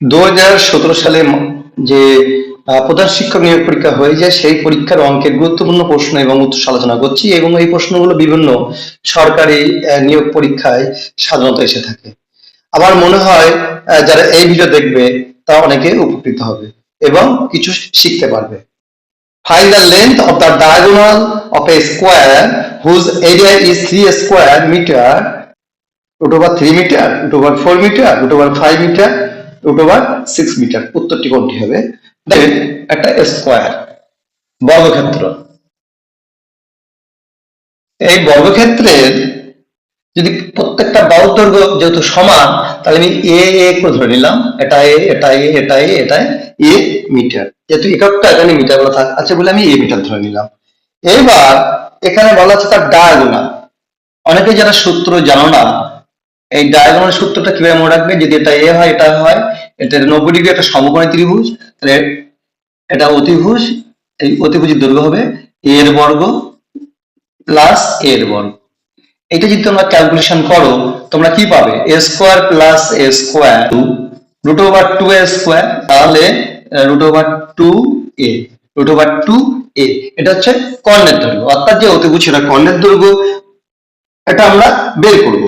দু হাজার সতেরো সালে যে প্রধান শিক্ষক নিয়োগ পরীক্ষা হয়ে যায়, সেই পরীক্ষার অঙ্কের গুরুত্বপূর্ণ প্রশ্ন এবং উত্তর আলোচনা করছি এবং এই প্রশ্নগুলো বিভিন্ন সরকারি নিয়োগ পরীক্ষায় সাধারণত এসে থাকে। আমার মনে হয় যারা এই ভিডিও দেখবে, তারা অনেকে উপকৃত হবে এবং কিছু শিখতে পারবে। Find the length of the diagonal of a square whose area is 3 square meter, root over 3 meter, root over 4 meter, root over 5 meter root over 6 meter, উত্তরটি কোনটি হবে? দেখেন, একটা স্কোয়ার বর্গক্ষেত্র। এই বর্গক্ষেত্রের যদি প্রত্যেকটা বাহুর দৈর্ঘ্য যেহেতু সমান, তাহলে আমি এ এ করে ধরে নিলাম। এটা এ এটা এ এটা এ এটা এ মিটার যেহেতু এককটা, এখানে মিটার বলা থাক, আছে বলে আমি এ মিটার ধরে নিলাম। এবার, এখানে বলা আছে তার ডায়াগোনাল অনেকে যারা সূত্র জানো না এই ডায়াগোনাল সূত্রটা কীভাবে মনে রাখবে? যদি এটা এ হয়, এটা হয়, এটা নব্বই ডিগ্রি একটা সমকোণী ত্রিভুজ, তাহলে এটা অতিভুজ, এই অতিভুজের দৈর্ঘ্য হবে a এর বর্গ প্লাস a এর বর্গ। এটা যদি তোমরা ক্যালকুলেশন করো, তোমরা কি পাবে? A square plus A square root over two A square তাহলে root over two A root over two A এটা হচ্ছে কর্ণের দৈর্ঘ্য। অর্থাৎ যে অতিভুজ, সেটা কর্ণের দৈর্ঘ্য, এটা আমরা বের করব।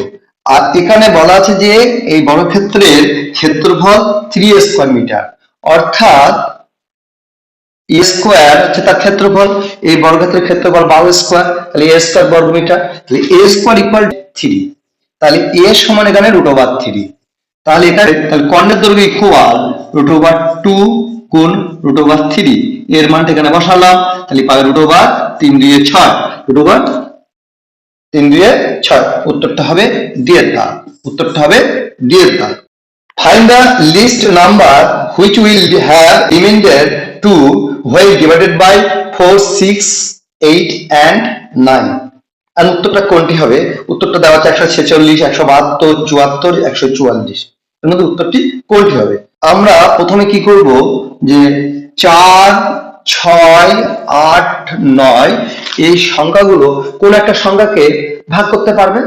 আর এখানে বলা আছে যে এই বর্গক্ষেত্রের ক্ষেত্রফল থ্রি স্কোয়ার মিটার অর্থাৎ হচ্ছে তার ক্ষেত্রফল, এই বর্গক্ষেত্রের ক্ষেত্রফল বারো স্কোয়ার তাহলে এ স্কোয়ার বর্গ মিটার তাহলে এ স্কোয়ার ইকুয়াল থ্রি তাহলে এ সমান এখানে রুট ওভার থ্রি তাহলে এখানে তাহলে কর্ণের দৈর্ঘ্য ইকুয়াল রুট ওভার টু গুণ রুট ওভার থ্রি এর মানটা এখানে বসালাম, তাহলে পাবে রুট ওভার তিন দুয়ে ছয়। রুট ওভার তিন ছয়। উত্তরটা হবে ডি এর দাগ উত্তরটা হবে ডি এর দাগ the least number which will have remainder 2 when divided by 4, 6, 8 and 9. আর উত্তরটা কোনটি হবে? উত্তরটা দেওয়া আছে একশো ছেচল্লিশ একশো বাহাত্তর চুয়াত্তর একশো চুয়াল্লিশ। এর মধ্যে উত্তরটি কোনটি হবে? আমরা প্রথমে কি করব? যে চার ছয় আট নয় এই সংখ্যাগুলো কোন একটা সংখ্যাকে ভাগ করতে পারবে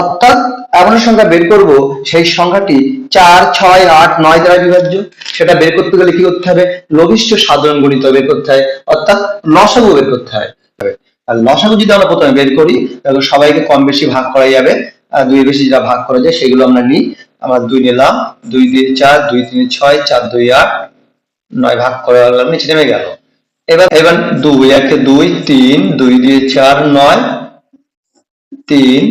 অর্থাৎ এমন সংখ্যা বের করব, সেই সংখ্যাটি চার, ছয়, আট, নয় দ্বারা বিভাজ্য। সেটা বের করতে গেলে কি করতে হবে? লঘিষ্ঠ সাধারণ গণিত বের করতে হয়, অর্থাৎ লসাগু বের করতে হয়। আর লসাগু যদি আমরা প্রথমে বের করি, তাহলে সবাইকে কম বেশি ভাগ করা যাবে। দুই বেশি যা ভাগ করা যায়, সেগুলো আমরা নিই। আমরা দুই নিলাম, দুই দিয়ে চার, দুই, তিন, ছয়, চার, দুই, আট, নয় ভাগ করে নিচে নেমে গেল। এবার এবার দুই, একে দুই, তিন, দুই দিয়ে চার, নয়, তিন,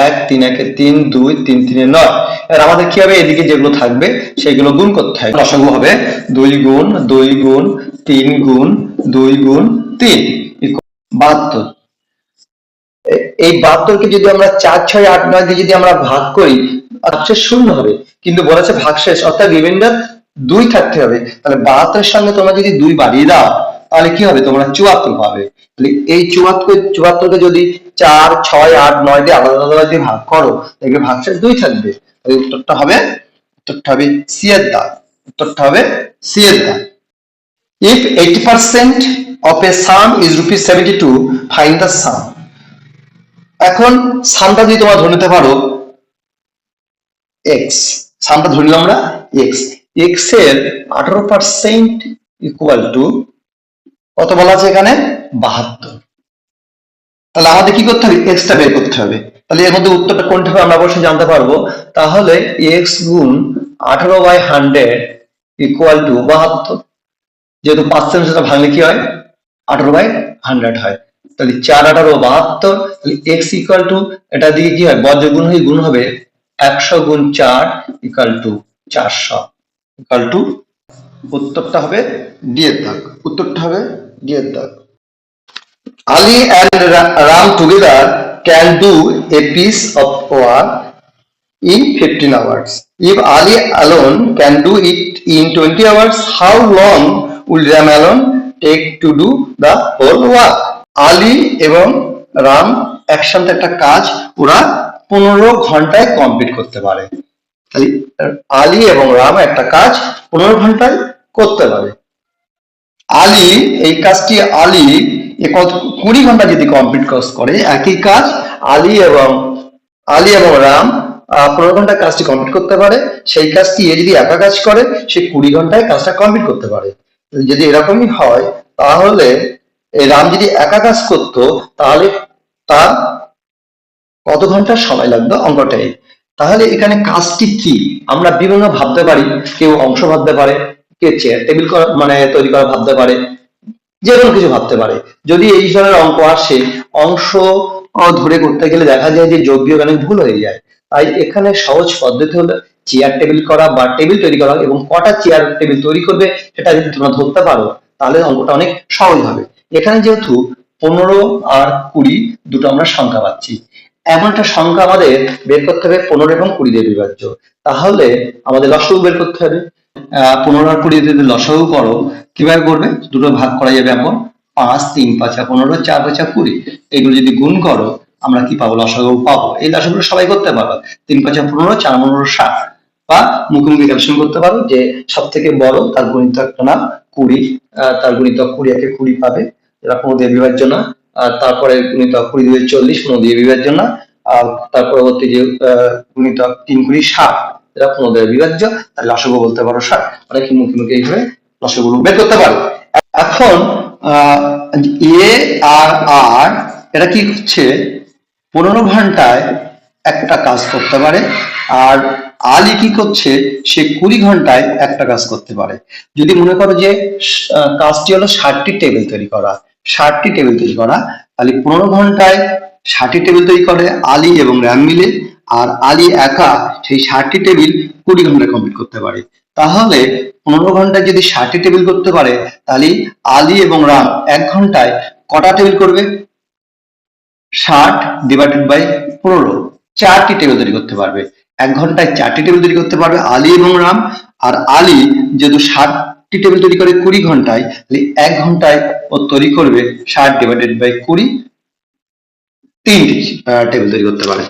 এক, তিন, একে তিন, দুই, তিন, তিনে নয়। এবার আমাদের কি হবে? এদিকে যেগুলো থাকবে, সেগুলো গুণ করতে হবে রসগু হবে দুই গুণ দুই গুণ, তিন গুণ, দুই গুণ, তিন। বাহাত্তর। এই বাহাত্তরকে যদি আমরা চার, ছয়, আট, নয় দিয়ে যদি আমরা ভাগ করি ভাগশেষ শূন্য হবে। কিন্তু বলেছে ভাগশেষ, অর্থাৎ রিমাইন্ডার দুই থাকতে হবে। তাহলে বাহাত্তরের সঙ্গে তোমরা যদি দুই বাড়িয়ে দাও তাহলে কি হবে? তোমরা চুয়াত্তর পাবে। তাহলে এই চুয়াত্তর চুয়াত্তরকে যদি চার ছয় আট নয় দিয়ে আলাদা আলাদা যদি ভাগ করো দেখবে ভাগশেষ দুই থাকবে। তাহলে উত্তরটা হবে উত্তরটা হবে সি দাগ উত্তরটা হবে সি দাগ If 80% of a sum is rupees 72, find the sum. এখন সামটা যদি তোমরা ধরে নিতে পারো এক্স সামটা ধরে নিলাম আমরা এক্স x এর আঠারো পার্সেন্ট ইকুয়াল টু কত বলা আছে এখানে? বাহাত্তর। তাহলে আমাদের কি করতে হবে? X টা বের করতে হবে। তাহলে এর মধ্যে উত্তরটা কোনটা আমরা অবশ্যই জানতে পারব। তাহলে এক্স গুণ আঠারো বাই হান্ড্রেড ইকুয়াল টু বাহাত্তর। যেহেতু পার্সেন্ট সেটা ভাঙলে কি হয়? আঠারো বাই হান্ড্রেড হয়। তাহলে চার, আঠারো, বাহাত্তর, তাহলে এক্স ইকুয়াল টু এটা দিয়ে কি হয়? বজ্র গুণ হয়ে গুণ হবে একশো গুণ চার ইকুয়াল টু চারশো ইকুয়াল টু উত্তরটা হবে ডি এর দাগ। উত্তরটা হবে ডি এর দাগ। Ali and Ram together can do a piece of war in fifteen hours if Ali alone can do it in twenty hours how long will Ram alone take to do the whole war Ali এবং রাম একসাথে একটা কাজ ওরা পনেরো ঘন্টায় complete করতে পারে। আলী এবং রাম একটা কাজ পনেরো ঘন্টায় করতে পারে। আলী, এই কাজটি আলী কুড়ি ঘণ্টা যদি কমপ্লিট কোর্স করে, একই কাজ আলী এবং আলী এবং রাম পনেরো ঘণ্টা কাজটি কমপ্লিট করতে পারে। সেই কাজটি এ যদি একা কাজ করে, সে কুড়ি ঘন্টায় কাজটা কমপ্লিট করতে পারে। যদি এরকমই হয়, তাহলে রাম যদি একা কাজ করতো, তাহলে তার কত ঘণ্টা সময় লাগতো অঙ্কটাই তাহলে এখানে কাজটি কি? আমরা বিভিন্ন ভাবতে পারি, কেউ অংশ ভাবতে পারে টেবিল মানে তৈরি করা ভাবতে পারে যে কোনো কিছু ভাবতে পারে। যদি এই ধরনের অঙ্ক আসে, অংশ ধরে করতে গেলে দেখা যায় যে যোগ অনেক ভুল হয়ে যায়। তাই এখানে সহজ পদ্ধতি হলো চেয়ার টেবিল করা বা টেবিল তৈরি করা এবং কটা চেয়ার টেবিল তৈরি করবে, সেটা যদি তোমরা ধরতে পারো, তাহলে অঙ্কটা অনেক সহজ হবে। এখানে যেহেতু পনেরো আর কুড়ি, দুটো আমরা সংখ্যা পাচ্ছি। এমন একটা সংখ্যা আমাদের বের করতে হবে পনেরো এবং কুড়ি দিয়ে বিভাজ্য। তাহলে আমাদের লসগু বের করতে হবে। পনেরো কুড়ি যদি লসগু করো, কীভাবে করবে? দুটো ভাগ করা যাবে এখন পাঁচ, তিন, পাঁচা পনেরো, চার, পাঁচা কুড়ি। এগুলো যদি গুণ করো, আমরা কি পাবো? লসাগু পাবো। এই লসাগুলো সবাই করতে পারো। তিন, পাঁচা পনেরো, চার, পনেরো, ষাট। বা মুখোমুখি ক্যালকুলেশন করতে পারো যে সব থেকে বড় তার গণিত একটা নাম, কুড়ি তার গণিতক কুড়ি একে কুড়ি পাবে। এরা কোনো দিয়ে বিভাজ্য না। তারপরে গণিতক কুড়ি দিয়ে চল্লিশ, কোনো দিয়ে বিভাজ্য না। আর তার পরবর্তী যে গণিতক তিন কুড়ি, ষাট। এরা কোনো দিয়ে বিভাজ্য তাহলে লসাগু বলতে পারো ষাট। অনেক মুখে মুখে এইভাবে লসাগুলো বের করতে পারো। এখন এ আর আর এরা কি হচ্ছে পনেরো ঘন্টায় একটা কাজ করতে পারে, আর আলী কি করছে? সে কুড়ি ঘন্টায় একটা কাজ করতে পারে। যদি মনে করো যে কাজটি হলো ষাটটি টেবিল তৈরি করা, ষাটটি টেবিল তৈরি করা, তাহলে পনেরো ঘন্টায় ষাটটি টেবিল তৈরি করে আলী এবং র্যাম মিলে আর আলী একা সেই ষাটটি টেবিল কুড়ি ঘন্টায় কমপ্লিট করতে পারে। তাহলে পনেরো ঘন্টায় যদি ষাটটি টেবিল করতে পারে, তাহলে আলী এবং রাম এক ঘন্টায় কটা টেবিল করবে? ষাট ডিভাইডেড বাই পনেরো। চারটি টেবিল তৈরি করতে পারবে। এক ঘন্টায় চারটি টেবিল তৈরি করতে পারবে আলী এবং রাম। আর আলী যেহেতু ষাটটি টেবিল তৈরি করে কুড়ি ঘন্টায়, তাহলে এক ঘন্টায় ও তৈরি করবে ষাট ডিভাইডেড বাই কুড়ি তিনটি টেবিল তৈরি করতে পারে।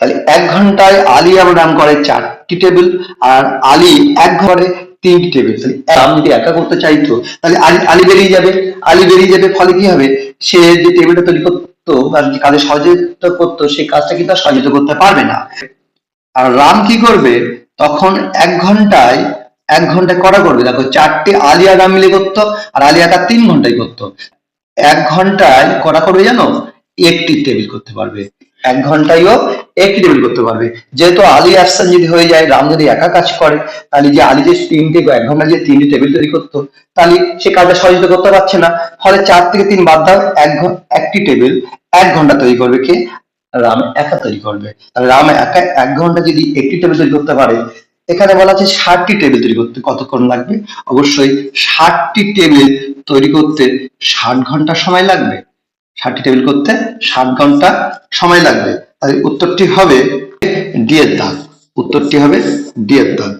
তাহলে এক ঘন্টায় আলী এবং রাম করে চারটি টেবিল আর আলী এক ঘরে তিনটি টেবিল। তাহলে রাম যদি একা করতে চাইতো তাহলে আলী আলী বেরিয়ে যাবে। আলী বেরিয়ে যাবে ফলে কি হবে? সে যে টেবিলটা তৈরি করতো বা যে কাজে সহযোগিতা করতো সেই কাজটা কিন্তু আর সহযোগিতা করতে পারবে না। আর রাম কি করবে? তখন এক ঘন্টায় এক ঘন্টায় কটা করবে? দেখো, চারটে আলিয়া রাম মিলে করতো, আর আলী একা তিন ঘন্টায় করতো। এক ঘন্টায় কটা করবে জানো? একটি টেবিল করতে পারবে। এক ঘন্টায়ও টেবিল করতে পারবে। যেহেতু আলী আফসান যদি হয়ে যায়, রাম যদি একা কাজ করে, তাহলে যে আলী যে তিনটে এক ঘণ্টা যে তিনটে টেবিল তৈরি করতো, তাহলে সে কাজটা সহযোগিতা করতে পারছে না। ফলে চার থেকে তিন বাদ দাও, এক একটি টেবিল এক ঘণ্টা তৈরি করবে কে? রাম একা তৈরি করবে। তাহলে রাম একা এক ঘণ্টা যদি একটি টেবিল তৈরি করতে পারে, এখানে বলা আছে ষাটটি টেবিল তৈরি করতে কতক্ষণ লাগবে? অবশ্যই ষাটটি টেবিল তৈরি করতে ষাট ঘণ্টা সময় লাগবে। ষাটটি টেবিল করতে ষাট ঘণ্টা সময় লাগবে। তাহলে উত্তরটি হবে ডি এর দাগ। উত্তরটি হবে ডি এর দাগ।